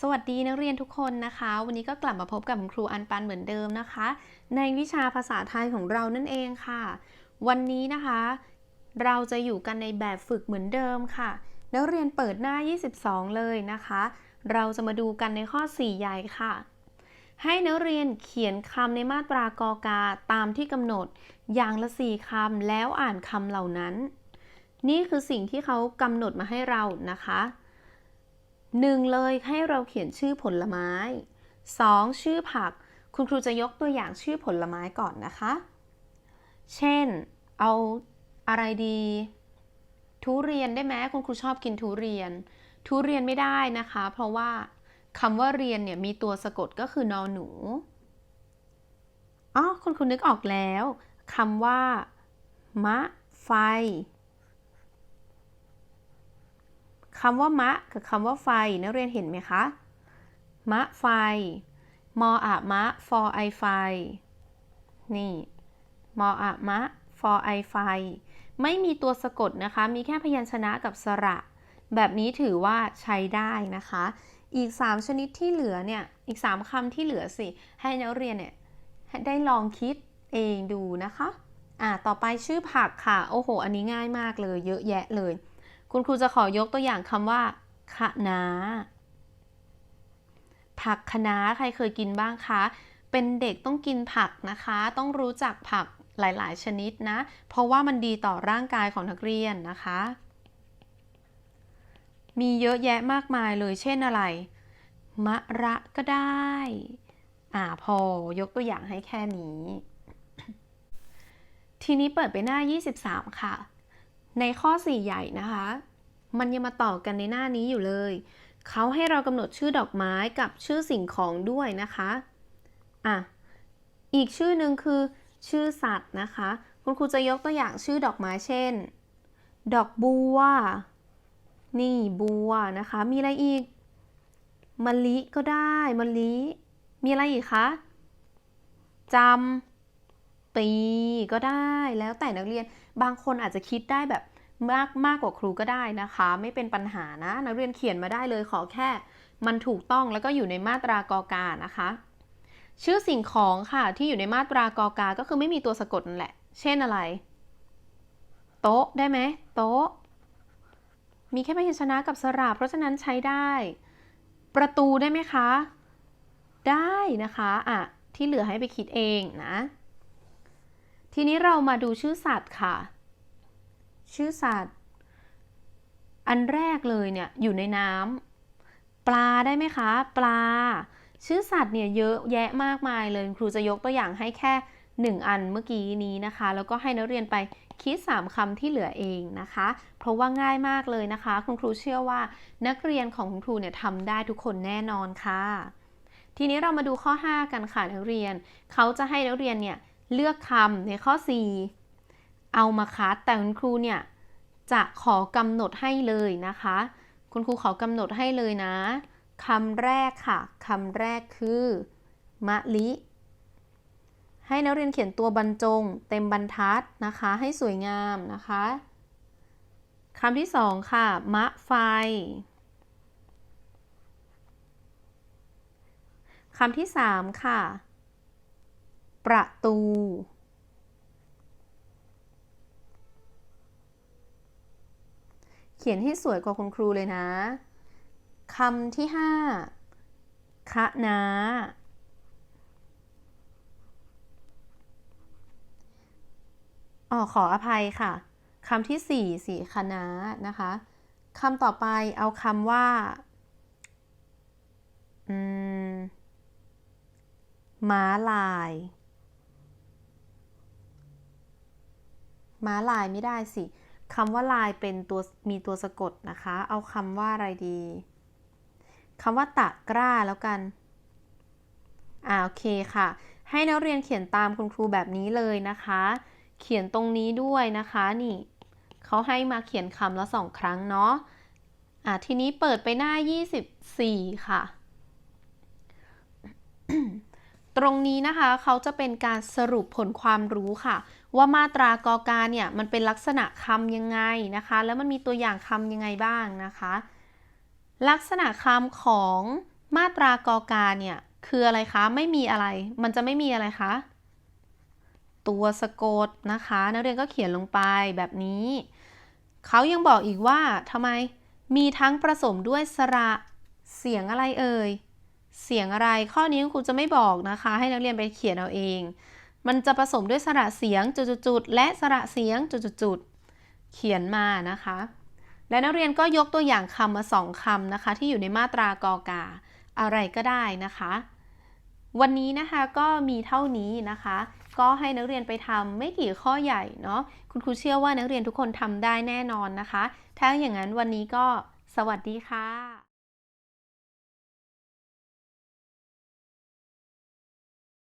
สวัสดีนักเรียนทุกคนนะคะ วันนี้ก็กลับมาพบกับคุณครูอันปันเหมือนเดิมนะคะ ในวิชาภาษาไทยของเรานั่นเองค่ะ วันนี้นะคะ เราจะอยู่กันในแบบฝึกเหมือนเดิมค่ะ นักเรียนเปิดหน้า 22 เลยนะคะ เราจะมาดูกันในข้อ 4 ใหญ่ค่ะ ให้นักเรียนเขียนคำในมาตรากอกาตามที่กำหนด อย่างละ 4คำแล้วอ่านคำเหล่านั้น นี่คือสิ่งที่เขากำหนดมาให้เรานะคะ หนึ่งเลยให้เราเขียนชื่อผลไม้ 2. ชื่อผัก คุณครูจะยกตัวอย่างชื่อผลไม้ก่อนนะคะ เช่น เอาอะไรดี ทุเรียนได้ไหมคุณครูชอบกินทุเรียน ทุเรียนไม่ได้นะคะ เพราะว่าคำว่าเรียนเนี่ยมีตัวสะกดก็คือนอหนู อ๋อ คุณครูนึกออกแล้วคำว่ามะไฟ คำว่ามะกับคำว่าไฟนักเรียนเห็นไหมคะ มะไฟ มออะมะฟอไอไฟ นี่ มออะมะฟอไอไฟ ไม่มีตัวสะกดนะคะ มีแค่พยัญชนะกับสระ แบบนี้ถือว่าใช้ได้นะคะ อีก 3 ชนิดที่เหลือเนี่ย อีก 3คำที่เหลือสิ ให้นักเรียนเนี่ยได้ลองคิดเองดูนะคะ อ่า ต่อไปชื่อผักค่ะ โอ้โห อันนี้ง่ายมากเลย เยอะแยะเลย คุณครูจะขอยกตัวอย่างคำว่าคะน้าผักคะน้าใครเคยกินบ้างคะ เป็นเด็กต้องกินผักนะคะ ต้องรู้จักผักหลาย ๆ ชนิดนะ เพราะว่ามันดีต่อร่างกายของนักเรียนนะคะ มีเยอะแยะมากมายเลย เช่นอะไร มะระก็ได้ อ่าพอยกตัวอย่างให้แค่นี้ ทีนี้เปิดไปหน้า 23 ค่ะ ในข้อ 4 ใหญ่นะคะ มันยังมาต่อกันในหน้านี้อยู่เลย เขาให้เรากำหนดชื่อดอกไม้กับชื่อสิ่งของด้วยนะคะ อะ อีกชื่อหนึ่งคือ ชื่อสัตว์นะคะ คุณครูจะยกตัวอย่างชื่อดอกไม้เช่น ดอกบัว นี่บัวนะคะ มีอะไรอีกมะลิก็ได้มะลิ มีอะไรอีกคะจำปีก็ได้แล้วแต่นักเรียนบางคนอาจจะคิดได้แบบ มากมากกว่าครูก็ได้นะคะ ไม่เป็นปัญหานะ นักเรียนเขียนมาได้เลยขอแค่ มันถูกต้องแล้วก็อยู่ในมาตรากอกานะคะ ชื่อสิ่งของค่ะที่อยู่ในมาตรากอกา ก็คือไม่มีตัวสะกดนั่นแหละ เช่นอะไร โต๊ะได้ไหมโต๊ะ มีแค่พยัญชนะกับสระเพราะฉะนั้นใช้ได้ ประตูได้ไหมคะ ได้นะคะอะที่เหลือให้ไปคิดเองนะ ทีนี้เรามาดูชื่อสัตว์ค่ะ ชื่อสัตว์ อันแรกเลยเนี่ยอยู่ในน้ำปลาได้ไหมคะ ปลา ชื่อสัตว์เนี่ยเยอะแยะมากมายเลยครูจะยกตัวอย่างให้แค่ 1 อันเมื่อกี้นี้นะคะ แล้วก็ให้นักเรียนไปคิด 3คำที่เหลือเองนะคะ เพราะว่าง่ายมากเลยนะคะ คุณครูเชื่อว่านักเรียนของคุณครูเนี่ยทำได้ทุกคนแน่นอนค่ะ ทีนี้เรามาดูข้อ 5 กันค่ะนักเรียน เขาจะให้นักเรียนเนี่ยเลือกคำในข้อ 4 เอามาคัดแต่คุณครูเนี่ยจะขอกำหนดให้เลยนะคะ คุณครูขอกำหนดให้เลยนะคำแรกค่ะคำแรกคือมะลิ ให้นักเรียนเขียนตัวบรรจง เต็มบรรทัดนะคะ ให้สวยงามนะคะคำที่สองค่ะ มะไฟคำที่สามค่ะ ประตู ขียนให้สวยกว่าคุณครูเลยนะคำที่ห้าคะนาอ๋อขออภัยค่ะคำที่สี่สี่คณะนะคะคำต่อไปเอาคำว่าอืมม้าลายม้าลายไม่ได้สิ คำว่าลายเป็นตัวมีตัวสะกดนะคะ เอาคำว่าอะไรดีคำว่าตะกร้าแล้วกัน อ่าโอเคค่ะ ให้นักเรียนเขียนตามคุณครูแบบนี้เลยนะคะ เขียนตรงนี้ด้วยนะคะนี่เขาให้มาเขียนคำละสองครั้งเนาะ อ่าทีนี้เปิดไปหน้า 24 ค่ะ ตรงนี้นะคะเขาจะเป็นการสรุปผลความรู้ค่ะ ว่ามาตรากอกาเนี่ยมันเป็นลักษณะคำยังไงนะคะ แล้วมันมีตัวอย่างคำยังไงบ้างนะคะ ลักษณะคำของมาตรากอกาเนี่ยคืออะไรคะ ไม่มีอะไร มันจะไม่มีอะไรคะ ตัวสะกดนะคะ นักเรียนก็เขียนลงไปแบบนี้ เขายังบอกอีกว่าทำไมมีทั้งผสมด้วยสระเสียงอะไรเอ่ย เสียงอะไรข้อนี้ครูจะไม่บอกนะคะ ให้นักเรียนไปเขียนเอาเอง มันจะผสมด้วยสระเสียงจุดๆและสระเสียงจุดๆๆเขียนมานะคะ และนักเรียนก็ยกตัวอย่างคำมาสองคำนะคะ ที่อยู่ในมาตรากอกา อะไรก็ได้นะคะ วันนี้นะคะก็มีเท่านี้นะคะ ก็ให้นักเรียนไปทำไม่กี่ข้อใหญ่เนาะคุณครูเชื่อว่านักเรียนทุกคนทำได้แน่นอนนะคะ ถ้าอย่างนั้นวันนี้ก็สวัสดีค่ะ